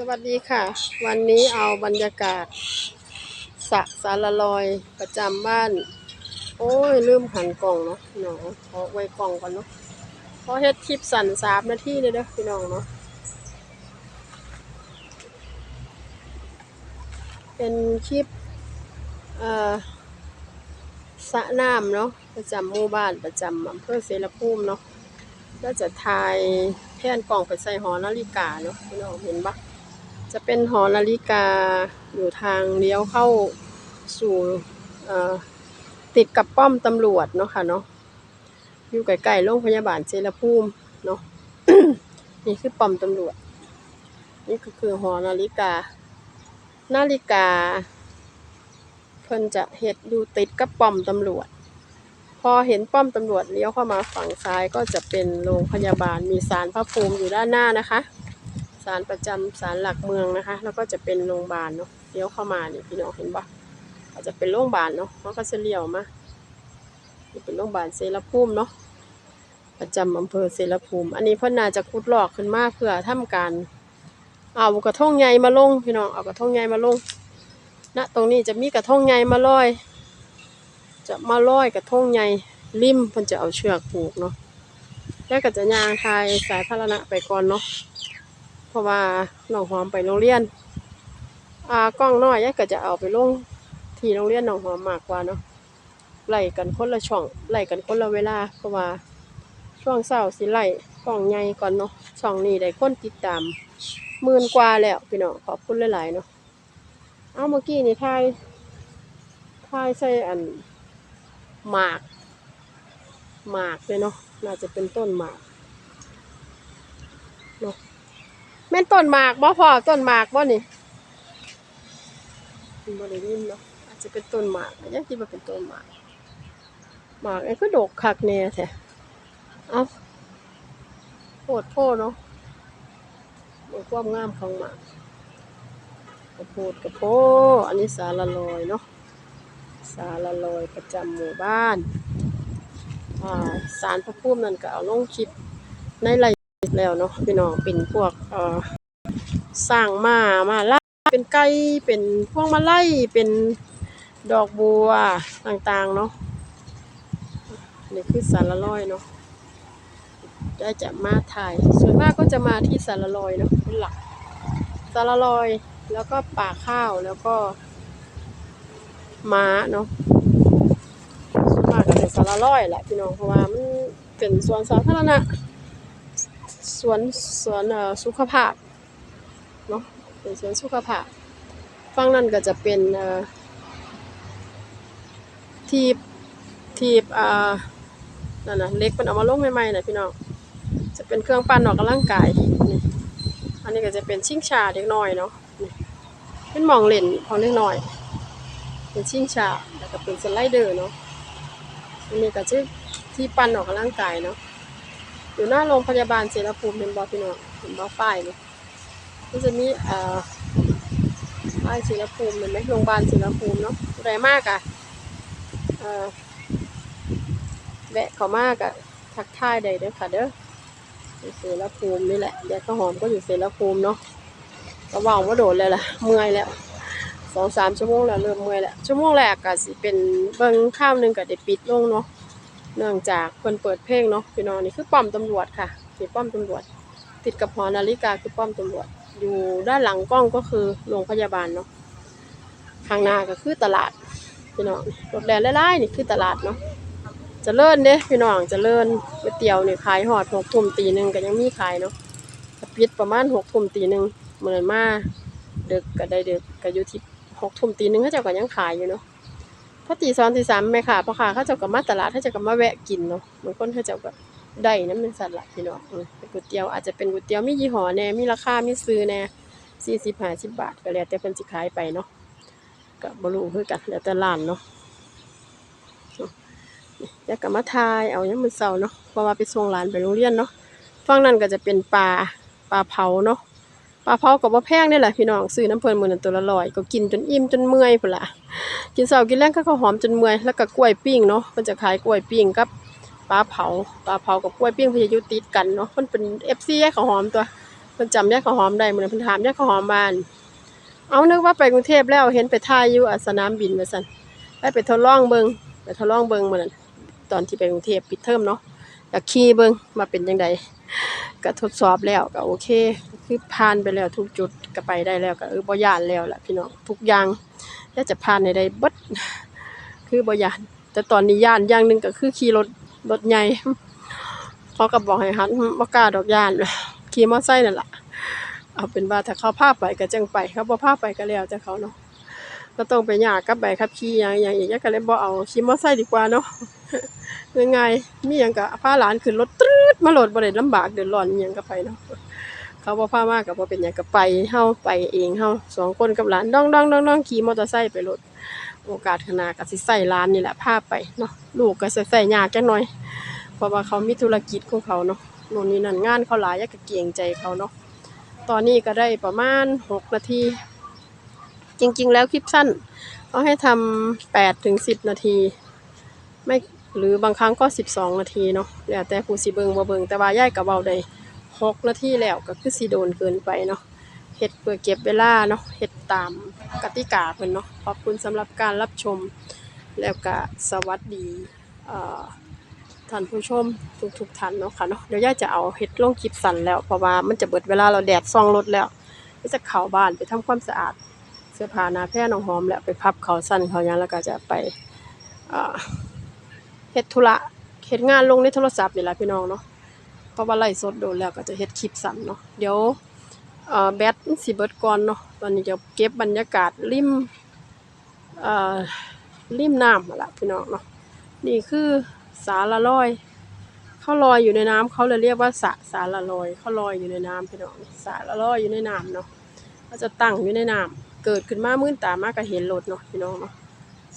สวัสดีค่ะ วันนี้เอาบรรยากาศสะสารลอยประจำบ้าน โอ้ยลืมหันกล่องเนาะพี่น้องขอไว้กล่องก่อนเนาะเพราะเฮ็ดคลิปสั่นสามนาทีเลยเด้อพี่น้องเนาะเป็นคลิปเอ่อสะน้ำเนาะประจำหมู่บ้านประจำอำเภอเสรภูมิเนาะก็จะถ่ายแท่นกล่องไปใส่หอนาฬิกาเนาะพี่น้องเห็นปะ จะเป็นหอนาฬิกาอยู่ทางเลี้ยวเข้าสู่ติดกับป้อมตำรวจเนาะค่ะเนาะอยู่ใกล้ๆโรงพยาบาลเจรภูมิเนาะนี่คือป้อมตำรวจ นี่ก็คือหอนาฬิกา นาฬิกา เพิ่นจะเฮ็ดอยู่ติดกับป้อมตำรวจ พอเห็นป้อมตำรวจเลี้ยวเข้ามาฝั่งซ้ายก็จะเป็นโรงพยาบาลมีศาลพระภูมิอยู่ด้านหน้านะคะ ศาลประจำศาลหลักเมืองนะคะ แล้วก็จะเป็นโรงพยาบาลเนาะเลี้ยวเข้ามานี่พี่น้องเห็นปะอาจจะเป็นโรงพยาบาลเนาะเขาก็จะเลี้ยวมานี่เป็นโรงพยาบาลเสรภูมิเนาะประจำอำเภอเสรภูมิ อันนี้พ่นน่าจะขุดหลอกขึ้นมาเพื่อทำการเอากระทงใหญ่มาลงพี่น้องเอากระทงใหญ่มาลงณตรงนี้จะมีกระทงใหญ่มาลอย จะมาลอยกระทงใหญ่ริมเพิ่นจะเอาเชือกผูกเนาะแล้วก็จะยางทายสายพารณะไปก่อนเนาะ ราะว่าน้องหอมไปโรงเรียน อ่ากล้องน้อยยายก็จะเอาไปลงที่โรงเรียนน้องหอมมากกว่าเนาะไล่กันคนละช่องไล่กันคนละเวลา เพราะว่าช่วงเช้าสิไล่กล้องใหญ่ก่อนเนาะช่องนี้ได้คนติดตามหมื่นกว่าแล้วพี่น้องขอบคุณหลายๆเนาะเอาเมื่อกี้นี่ทายทายใส่อันหมากหมากเลยเนาะน่าจะเป็นต้นหมากเนาะ แม่นต้นหมากบ่พอต้นหมากบ่นี่บ่ได้ยินเนาะอาจจะเป็นต้นหมากอันนี้คิดว่าเป็นต้นหมากหมากไอ้ก็ดกคักแน่แท้เอ้าโพดโพดเนาะดูความงามของหมากกระโพดกระโพดอันนี้สาละลอยเนาะสาละลอยประจำหมู่บ้านอ่าสารพระภูมินั่นก็เอาลงคลิปในไล แล้วเนาะพี่น้องเป็นพวกเอ่อสร้างมามาล่าเป็นไก่เป็นพวงมาลัยเป็นดอกบัวต่างๆเนาะนี่คือสารลอยเนาะได้จะมาถ่าย ส่วนมากก็จะมาที่สารลอยเนาะเป็นหลักสารลอยแล้วก็ป่าข้าวแล้วก็ม้าเนาะส่วนมากก็เป็นสารลอยแหละพี่น้องเพราะว่ามันเป็นสวนสาธารณะ วนสวนเอ่อสุขภาพเนาะเป็นสวนสุขภาพฝั่งนั้นก็จะเป็นเอ่อทีบทีบอ่านั่นน่ะเล็กมันเอามาลงใหม่ๆน่ะพี่น้องจะเป็นเครื่องปั่นออกกำลังกายนี่อันนี้ก็จะเป็นชิงชาเด็กน้อยเนาะเป็นมองเล่นของเด็กน้อย เป็นชิงชาแล้วก็เป็นสไลเดอร์เนาะอันนี้ก็จะที่ปั่นออกกำลังกายเนาะ อยู่หน้าโรงพยาบาลเสรภูมิเป็นบอพี่น้องเห็นบอป้ายเลยก็จะมีเอ่อป้ายเสรภูมิเห็นไหมโรงพยาบาลเสรภูมิเนาะแรงมากอะเอ่อแวะเขามากอะทักทายได้เด้อค่ะเด้อเสรภูมินี่แหละยายข้าวหอมก็อยู่เสรภูมิเนาะก็ว่างว่าโดดเลยล่ะเมื่อยแล้วสองสามชั่วโมงแล้วเริ่มเมื่อยแล้วชั่วโมงแรกก็สิเป็นเบิ่งข้าวหนึงก็ได้ปิดลงเนาะ เนื่องจากเพิ่นเปิดเพลงเนาะพี่น้องนี่คือป้อมตำรวจค่ะนี่ป้อมตำรวจ ติดกับหอนาฬิกาคือป้อมตำรวจ อยู่ด้านหลังกล้องก็คือโรงพยาบาลเนาะข้างหน้าก็คือตลาดพี่น้องรถแล่นไล่ๆนี่คือตลาดเนาะจะเลิ่นเด้พี่น้องจะเลิ่นก๋วยเตี๋ยวนี่ขายหอดหกทุ่มตีหนึ่งก็ยังมีขายเนาะปิดประมาณหกทุ่มตีหนึ่งเหมือนมาเดึกก็ได้ดึกก็อยู่ที่หกทุ่มตีหนึ่งเขาเจ้าก็ยังขายอยู่เนาะ พอตีสองตีสามแม่ค่ะพ่อค้าเขาเจ้าก็มาตลาดเขาเจ้าก็มาแวะกินเนาะบางคนเขาเจ้าก็ได้น้ำเป็นสัตว์ละพี่น้องเป็นก๋วยเตี๋ยวอาจจะเป็นก๋วยเตี๋ยวมียี่ห้อแน่มีราคามีซื้อแน่สี่สิบห้าสิบบาทก็แล้วแต่เพิ่นสิขายไปเนาะก็บ่รู้คือกันแล้วแต่ร้านเนาะแล้วก็มาทายเอายังมื้อเช้าเนาะเพราะว่าไปส่งหลานไปโรงเรียนเนาะฝั่งนั้นก็จะเป็นปลาปลาเผาเนาะ ปลาเผาก็บ่แพงนี่แหละพี่น้องซื้อน้ำเพลินมือนั้นตัวละร้อยก็กินจนอิ่มจนเมื่อยพุ่นล่ะกินเสากินแรงก็ข้าวหอมจนเมื่อยแล้วก็กล้วยปิ้งเนาะมันจะขายกล้วยปิ้งกับปลาเผาปลาเผากับกล้วยปิ้งเพนจะยู่ติดกันเนาะมันเป็น FC ให้ข้าวหอมตัวเพิ่นจำยายข้าวหอมได้มือนพิ่นถามแยายข้าวหอมบ้าน เอานึกว่าไปกรุงเทพแล้วเห็นไปถ่ายอยู่อสนามบินว่าซั่นไปไปทดลองเบิงไปทดลองเบิ่งมือนั้นตอนที่ไปกรุงเทพปิดเทอมเนาะอยากขี่เบิงว่าเป็นจังได ก็ทดสอบแล้วก็โอเค คือผ่านไปแล้วทุกจุดก็ไปได้แล้วก็เออบ่ย้านแล้วล่ะพี่น้องทุกอย่างแล้วจะผ่านให้ได้บิดคือบ่ย้าน แต่ตอนนี้ยานอย่างหนึ่งก็คือขี่รถรถใหญ่เขาก็บอกให้หันบ่กล้าดอกยานขี่มอไซค์นั่นแหละเอาเป็นว่าถ้าเขาพาไปก็จังไปเขาบ่พาไปก็แล้วแต่เขาเนาะก็ต้องไปยากกับใบขับขี่หยังอย่างอีกก็เลยบ่เอาขี่มอไซค์ดีกว่าเนาะง่ายๆมีหยังก็พาหลานขึ้นรถตรึด มาโหลดบ่ได้ลำบากเดือดร้อนอยังก็ไปเนาะเขาบ่พามาก็บ่เป็นหยังก็ไปเฮาไปเองเฮาสองคนกับหลานดองๆๆๆขี่มอเตอร์ไซค์ไปโลดโอกาสขนาก็สิใส่หลานนี่แหละพาไปเนาะลูกก็สิใส่ยากจักหน่อย เพราะว่าเขามีธุรกิจของเขาเนาะโน่นนี่นั่นงานเขาหลายอยากก็เกรงใจเขาเนาะตอนนี้ก็ได้ประมาณ 6 นาที จริง ๆ แล้วคลิปสั้นเขาให้ทำ8ถึง10 นาที ไม่ หรือบางครั้งก็ 12 นาทีเนาะแล้วแต่ผู้สิเบิงบ่เบิงแต่ว่าย่ายก็เว้าได้6นาทีแล้วก็คือสิโดนเกินไปเนาะเฮ็ดเพื่อเก็บเวลาเนาะเฮ็ดตามกติกาเพิ่นเนาะขอบคุณสำหรับการรับชม แล้วก็สวัสดีท่านผู้ชมทุกๆท่านเนาะค่ะเนาะเดี๋ยวย่าจะเอาเฮ็ดลงคลิปสั้นแล้วเพราะว่ามันจะเบิดเวลาเราแดดส่องรถแล้วก็จะเข้าบ้านไปทำความสะอาด เสื้อผ้าหน้าแพร่น้องหอมแล้วไปพับเขาสั้นเขายังแล้วก็จะไปอ่า เฮ็ดธุระเฮ็ดงานลงในโทรศัพท์นี่ล่ะพี่น้องเนาะเพราะว่าไลฟ์สดโดนแล้วก็จะเฮ็ดคลิปสั้นเนาะเดี๋ยวเอ่อแบตสิเบิดก่อนเนาะตอนนี้จะเก็บบรรยากาศริมเอ่อริมน้ำนั่นล่ะพี่น้องเนาะนี่คือสาละลอยเขาลอยอยู่ในน้ำเขาเลยเรียกว่าสระสาละลอยเขาลอยอยู่ในน้ำพี่น้องสาละลอยอยู่ในน้ำเนาะเขาจะตั้งอยู่ในน้ำเกิดขึ้นมามื่นตามากก็เห็นรถเนาะพี่น้องเนาะ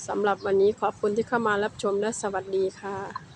สำหรับวันนี้ขอบคุณที่เข้ามารับชมและสวัสดีค่ะ